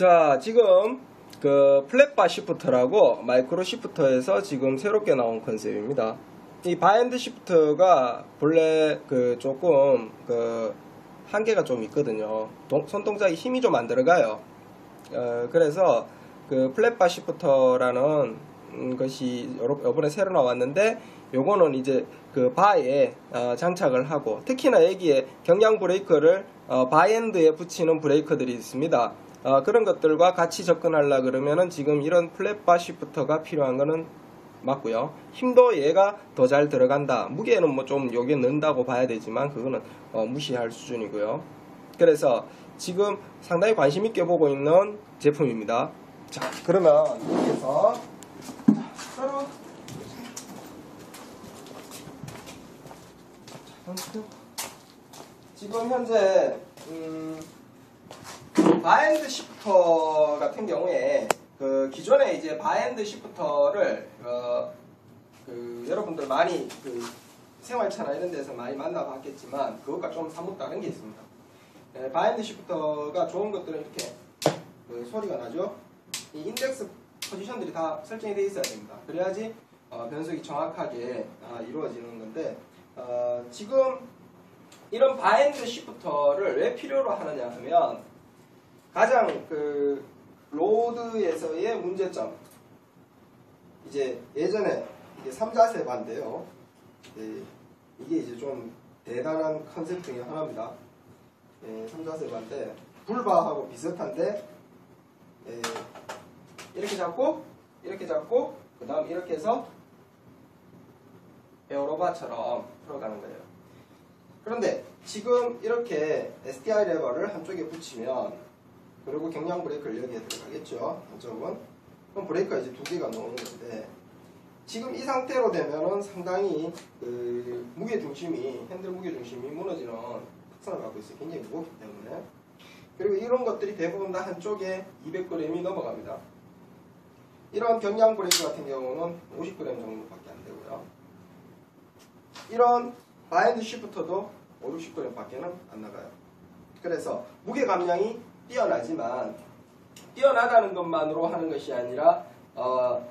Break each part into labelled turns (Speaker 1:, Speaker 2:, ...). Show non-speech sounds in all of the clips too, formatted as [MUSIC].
Speaker 1: 자, 지금 그 플랫바 시프터라고 마이크로 시프터에서 지금 새롭게 나온 컨셉입니다. 이 바핸드 시프터가 본래 그 조금 그 한계가 좀 있거든요. 동- 손동작에 힘이 좀 안 들어가요. 어, 그래서 그 플랫바 시프터라는 음, 것이 요번에 새로 나왔는데 요거는 이제 그 바에 어, 장착을 하고 특히나 여기에 경량 브레이크를 어, 바엔드에 붙이는 브레이크들이 있습니다. 어, 그런 것들과 같이 접근하려 그러면은 지금 이런 플랫바 시프터가 필요한 거는 맞고요. 힘도 얘가 더 잘 들어간다. 무게는 뭐 좀 요게 는다고 봐야 되지만 그거는 어, 무시할 수준이고요. 그래서 지금 상당히 관심 있게 보고 있는 제품입니다. 자, 그러면 여기서 자, 서로 지금 현재 음, 바핸드 시프터 같은 경우에 그 기존에 이제 바핸드 시프터를 어, 그 여러분들 많이 그 생활차나 이런 데서 많이 만나봤겠지만 그것과 좀 사뭇 다른 게 있습니다. 네, 바핸드 시프터가 좋은 것들은 이렇게 그 소리가 나죠. 이 인덱스 포지션들이 다 설정이 되어 있어야 됩니다. 그래야지 어, 변속이 정확하게 아, 이루어지는 건데 어, 지금 이런 바핸드 시프터를 왜 필요로 하느냐 하면 가장 그 로드에서의 문제점 이제 예전에 이게 3자세 반인데요. 네, 이게 이제 좀 대단한 컨셉 중에 하나입니다. 예, 3자세 반인데 불바하고 비슷한데 예, 이렇게 잡고 이렇게 잡고 그 다음 이렇게 해서 에어로바처럼 풀어가는 거예요. 그런데 지금 이렇게 STI 레버를 한쪽에 붙이면 그리고 경량 브레이크를 여기에 들어가겠죠. 한쪽은. 그럼 브레이크가 이제 두 개가 나오는 건데 지금 이 상태로 되면은 상당히 그 무게 중심이 핸들 무게 중심이 무너지는 특성을 갖고 있어요. 굉장히 무겁기 때문에 그리고 이런 것들이 대부분 다 한쪽에 200g이 넘어갑니다. 이런 경량 브레이크 같은 경우는 50g 정도밖에 안 되고요. 이런 바핸드 시프터도 5, 60g 밖에는 안 나가요. 그래서 무게 감량이 뛰어나지만 뛰어나다는 것만으로 하는 것이 아니라 어,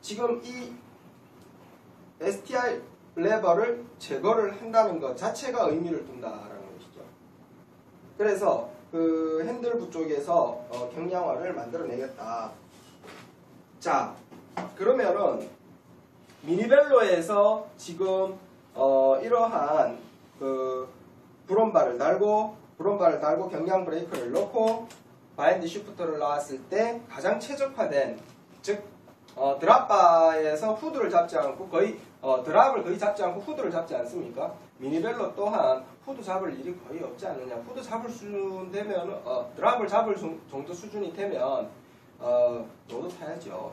Speaker 1: 지금 이 STI 레버를 제거를 한다는 것 자체가 의미를 둔다라는 것이죠. 그래서 그 핸들부 쪽에서 어, 경량화를 만들어내겠다. 자, 그러면은 미니벨로에서 지금 어, 이러한 그 브롬바를 달고 브롬바를 달고 경량 브레이크를 넣고 바인드 시프터를 나왔을 때 가장 최적화된 즉 어, 드랍바에서 후드를 잡지 않고 거의 어, 드랍을 거의 잡지 않고 후드를 잡지 않습니까? 미니벨로 또한 후드 잡을 일이 거의 없지 않느냐. 후드 잡을 수준 되면 어, 드랍을 잡을 수- 정도 수준이 되면 어, 로드 타야죠.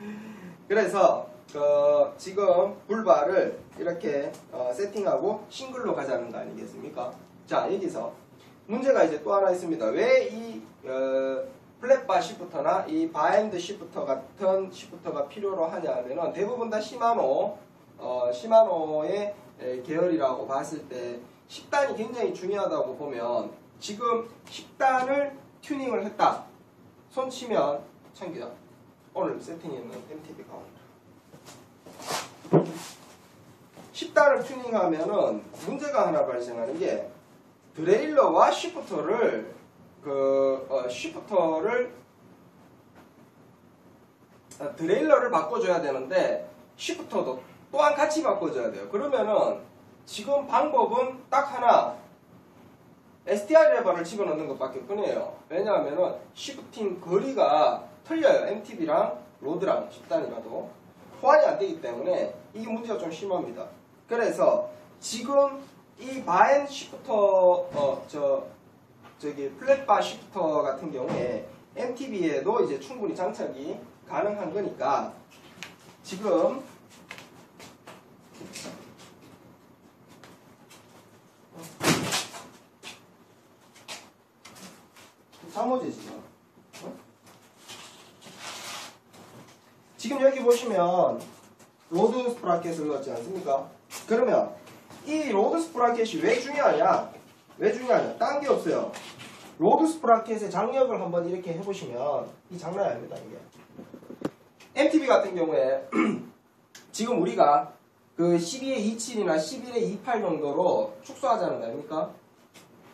Speaker 1: [LAUGHS] 그래서 어, 지금 불바를 이렇게 어, 세팅하고 싱글로 가자는 거 아니겠습니까? 자 여기서 문제가 이제 또 하나 있습니다. 왜이 어, 플랫바 시프터나 이 바핸드 시프터 같은 시프터가 필요로 하냐 하면은 대부분 다 시마노 어, 시마노의 에, 계열이라고 봤을 때 10단이 굉장히 중요하다고 보면 지금 10단을 튜닝을 했다. 손 치면 참기다. 오늘 세팅했는 MTB 카운트. 10단을 튜닝 하면은 문제가 하나 발생하는 게 드레일러와 시프터를 그 어, 시프터를 아, 드레일러를 바꿔줘야 되는데 시프터도 또한 같이 바꿔줘야 돼요. 그러면은 지금 방법은 딱 하나 STI 레버를 집어넣는 것밖에 뿐이에요. 왜냐하면은 시프팅 거리가 틀려요. MTB랑 로드랑 10단이라도 호환이 안 되기 때문에 이게 문제가 좀 심합니다. 그래서 지금 이 바엔 시프터 어 저 저기 플랫바 시프터 같은 경우에 MTB에도 이제 충분히 장착이 가능한 거니까 지금 사모지 지금 어? 지금 여기 보시면 로드 스프라켓을 넣었지 않습니까? 그러면 이 로드 스프라켓이 왜 중요하냐? 왜 중요하냐? 딴 게 없어요. 로드 스프라켓의 장력을 한번 이렇게 해보시면 이 장난이 아닙니다 이게 MTB 같은 경우에 [CLEARS THROAT] 지금 우리가 그 12의 27이나 11의 28 정도로 축소하자는 거 아닙니까?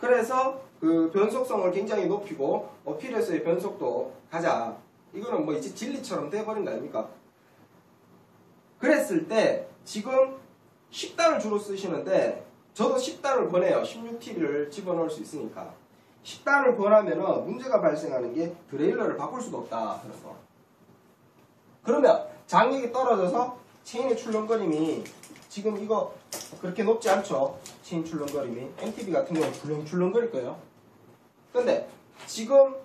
Speaker 1: 그래서 그 변속성을 굉장히 높이고 어필에서의 변속도 가자. 이거는 뭐 이제 진리처럼 돼버린 거 아닙니까? 그랬을 때 지금 10단을 주로 쓰시는데 저도 10단을 권해요. 16TB를 집어넣을 수 있으니까. 10단을 권하면은 문제가 발생하는 게 드레일러를 바꿀 수가 없다. 그래서. 그러면 장력이 떨어져서 체인의 출렁거림이 지금 이거 그렇게 높지 않죠. 체인 출렁거림이. MTB 같은 경우는 출렁출렁거릴 거예요. 근데 지금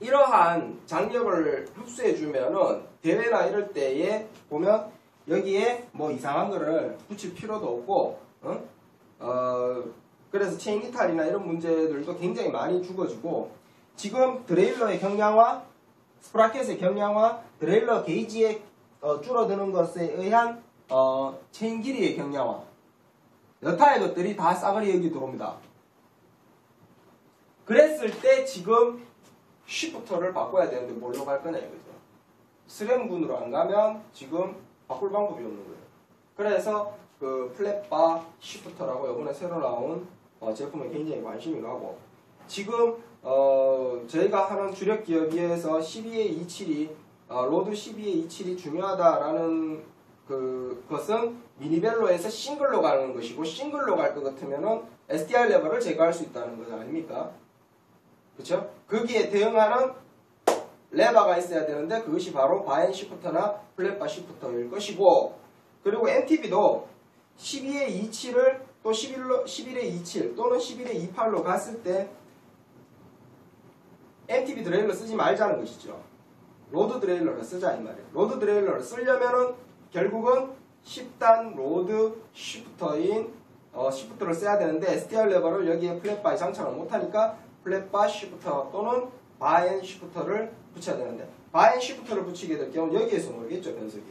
Speaker 1: 이러한 장력을 흡수해 주면은 대회나 이럴 때에 보면 여기에 뭐 이상한 거를 붙일 필요도 없고, 응? 어, 그래서 체인 이탈이나 이런 문제들도 굉장히 많이 죽어지고, 지금 드레일러의 경량화, 스프라켓의 경량화, 드레일러 게이지의 어, 줄어드는 것에 의한 어, 체인 길이의 경량화, 여타의 것들이 다 싸그리 여기 들어옵니다. 그랬을 때 지금 쉬프터를 바꿔야 되는데 뭘로 갈 거냐 이거죠. 스램군으로 안 가면 지금 바꿀 방법이 없는 거예요. 그래서 그 플랫바 쉬프터라고 이번에 새로 나온 어, 제품에 굉장히 관심이 가고 지금 어, 저희가 하는 주력 기업에서 12의 27이 어, 로드 12의 27이 중요하다라는 그 것은 미니벨로에서 싱글로 가는 것이고 싱글로 갈 것 같으면은 SDR 레버를 제거할 수 있다는 것 아닙니까? 그렇죠? 거기에 대응하는 레버가 있어야 되는데 그것이 바로 바엔 시프터나 플랫바 시프터일 것이고 그리고 MTB도 12의 27을 또 11로, 11의 27 또는 11의 28로 갔을 때 MTB 드레일러 쓰지 말자는 것이죠. 로드 드레일러를 쓰자 이 말이에요. 로드 드레일러를 쓰려면은 결국은 10단 로드 시프터인 어, 시프터를 써야 되는데 SDR 레버를 여기에 플랫바에 장착을 못하니까 플랫바 시프터 또는 바엔 시프터를 붙여야 되는데 바엔 시프터를 붙이게 될 경우 여기에서 모르겠죠 변속이.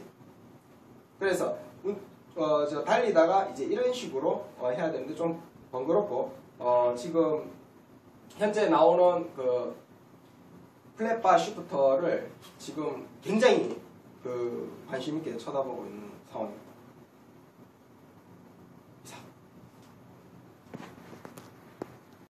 Speaker 1: 그래서 운- 어, 저 달리다가 이제 이런 식으로 어, 해야 되는데 좀 번거롭고 어, 지금 현재 나오는 그 플랫바 시프터를 지금 굉장히 그 관심 있게 쳐다보고 있는 상황입니다.